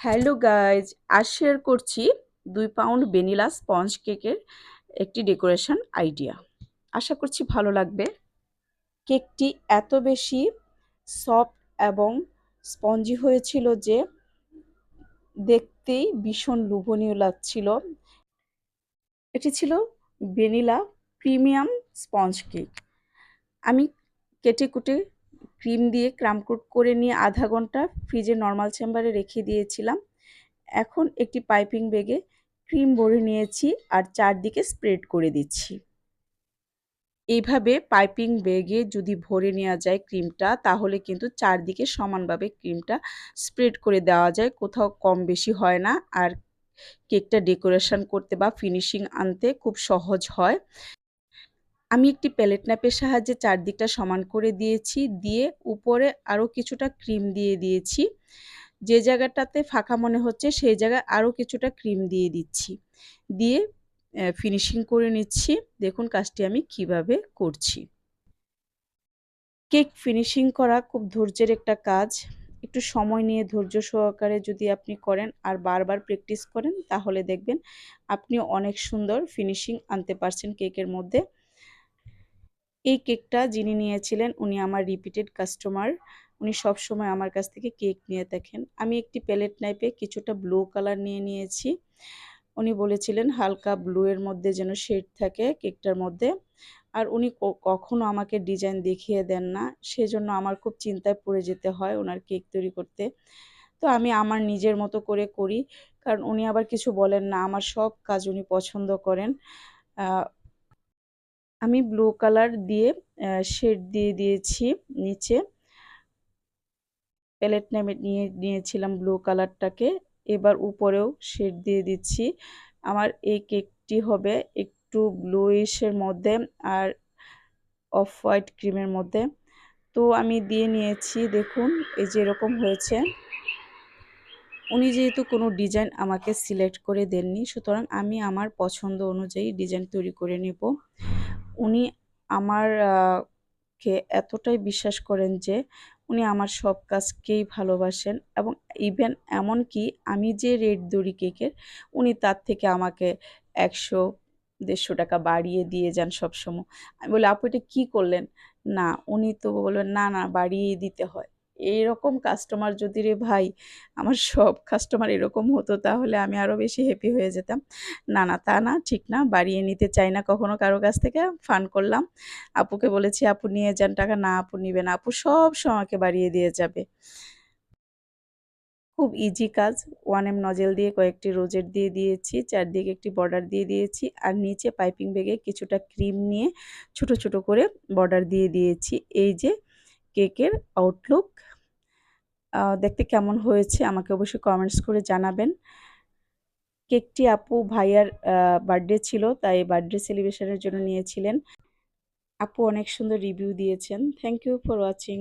Hello guys, আজ share করছি দুই পাউন্ড ভ্যানিলা স্পঞ্জ কেকের একটি ডেকোরেশন আইডিয়া। আশা করছি ভালো লাগবে। কেকটি এত বেশি সফট এবং স্পঞ্জি হয়েছিল যে দেখতেই ভীষণ লোভনীয় লাগছিল। এটি ছিল ভ্যানিলা প্রিমিয়াম স্পঞ্জ কেক। আমি কেটে কুটে ক্রিম দিয়ে ক্রামকোট করে নিয়ে আধা ঘণ্টা ফ্রিজে নর্মাল চেম্বারে রেখে দিয়েছিলাম। এখন একটি পাইপিং ব্যাগে ক্রিম ভরে নিয়েছি আর চারদিকে স্প্রেড করে দিচ্ছি। এইভাবে পাইপিং ব্যাগে যদি ভরে নেওয়া যায় ক্রিমটা, তাহলে কিন্তু চারদিকে সমানভাবে ক্রিমটা স্প্রেড করে দেওয়া যায়। কোথাও কম বেশি হয় না। আর কেকটা ডেকোরেশন করতে বা ফিনিশিং আনতে খুব সহজ হয়। আমি একটি প্যালেট ন্যাপের সাহায্যে চারদিকটা সমান করে দিয়েছি, দিয়ে উপরে আরও কিছুটা ক্রিম দিয়ে দিয়েছি। যে জায়গাটাতে ফাঁকা মনে হচ্ছে, সেই জায়গায় আরও কিছুটা ক্রিম দিয়ে দিচ্ছি। দিয়ে ফিনিশিং করে নিচ্ছি। দেখুন কাজটি আমি কীভাবে করছি। কেক ফিনিশিং করা খুব ধৈর্যের একটা কাজ। একটু সময় নিয়ে ধৈর্য সহকারে যদি আপনি করেন আর বারবার প্র্যাকটিস করেন, তাহলে দেখবেন আপনি অনেক সুন্দর ফিনিশিং আনতে পারছেন কেকের মধ্যে। এই কেকটা যিনি নিয়েছিলেন, উনি আমার রিপিটেড কাস্টমার উনি সব সময় আমার কাছ থেকে কেক নিয়ে থাকেন আমি একটি প্যালেট নাইপে কিছুটা ব্লু কালার নিয়ে নিয়েছি। উনি বলেছিলেন, হালকা ব্লু এর মধ্যে যেন শেড থাকে কেকটার মধ্যে। আর উনি কখনো আমাকে ডিজাইন দেখিয়ে দেন না। সেজন্য আমার খুব চিন্তায় পড়ে যেতে হয় ওনার কেক তৈরি করতে। তো আমি আমার নিজের মতো করে করি। কারণ উনি আবার কিছু বলেন না। আমার সব কাজ উনি পছন্দ করেন। আমি ব্লু কালার দিয়ে শেড দিয়ে দিয়েছি নিচে। প্যালেট নেমে নিয়ে, নিয়েছিলাম ব্লু কালারটাকে এবার উপরেও শেড দিয়ে দিচ্ছি। আমার এই কেকটি হবে একটু ব্লুইশের মধ্যে আর অফ হোয়াইট ক্রিমের মধ্যে। তো আমি দিয়ে নিয়েছি, দেখুন, এই যে এরকম হয়েছে। উনি যেহেতু কোনো ডিজাইন আমাকে সিলেক্ট করে দেননি, সুতরাং আমি আমার পছন্দ অনুযায়ী ডিজাইন তৈরি করে নেব। উনি আমার কে এতটাই বিশ্বাস করেন যে উনি আমার সব কাজকেই ভালোবাসেন এবং ইভেন এমন কি আমি যে রেড দড়ি কেকের, উনি তার থেকে আমাকে একশো, দেড়শো টাকা বাড়িয়ে দিয়ে যান সবসময়। আমি বলি, আপু, এটা কী করলেন? না, উনি তো বলবেন, না না বাড়িয়ে দিতে হয়। এইরকম কাস্টমার যদি রে ভাই, আমার সব কাস্টমার এরকম হতো তাহলে আমি আরও বেশি হ্যাপি হয়ে যেতাম। না না, তা না, ঠিক না, বাড়িয়ে নিতে চাই না কখনো কারও কাছ থেকে ফান করলাম। আপুকে বলেছি, আপু নিয়ে যান টাকা। না, আপু নিবে না, আপু সব সময়কে বাড়িয়ে দিয়ে যাবে। খুব ইজি কাজ ওয়ান এম নজেল দিয়ে কয়েকটি রোজের দিয়ে দিয়েছি, চারদিকে একটি বর্ডার দিয়ে দিয়েছি, আর নিচে পাইপিং ব্যাগে কিছুটা ক্রিম নিয়ে ছোট ছোট করে বর্ডার দিয়ে দিয়েছি। এই যে কেকের আউটলুক দেখতে কেমন হয়েছে আমাকে অবশ্যই কমেন্টস করে জানাবেন। কেকটি আপু ভাইয়ার বার্থডে ছিল, তাই বার্থডে সেলিব্রেশনের জন্য নিয়েছিলেন। আপু অনেক সুন্দর রিভিউ দিয়েছেন। Thank you for watching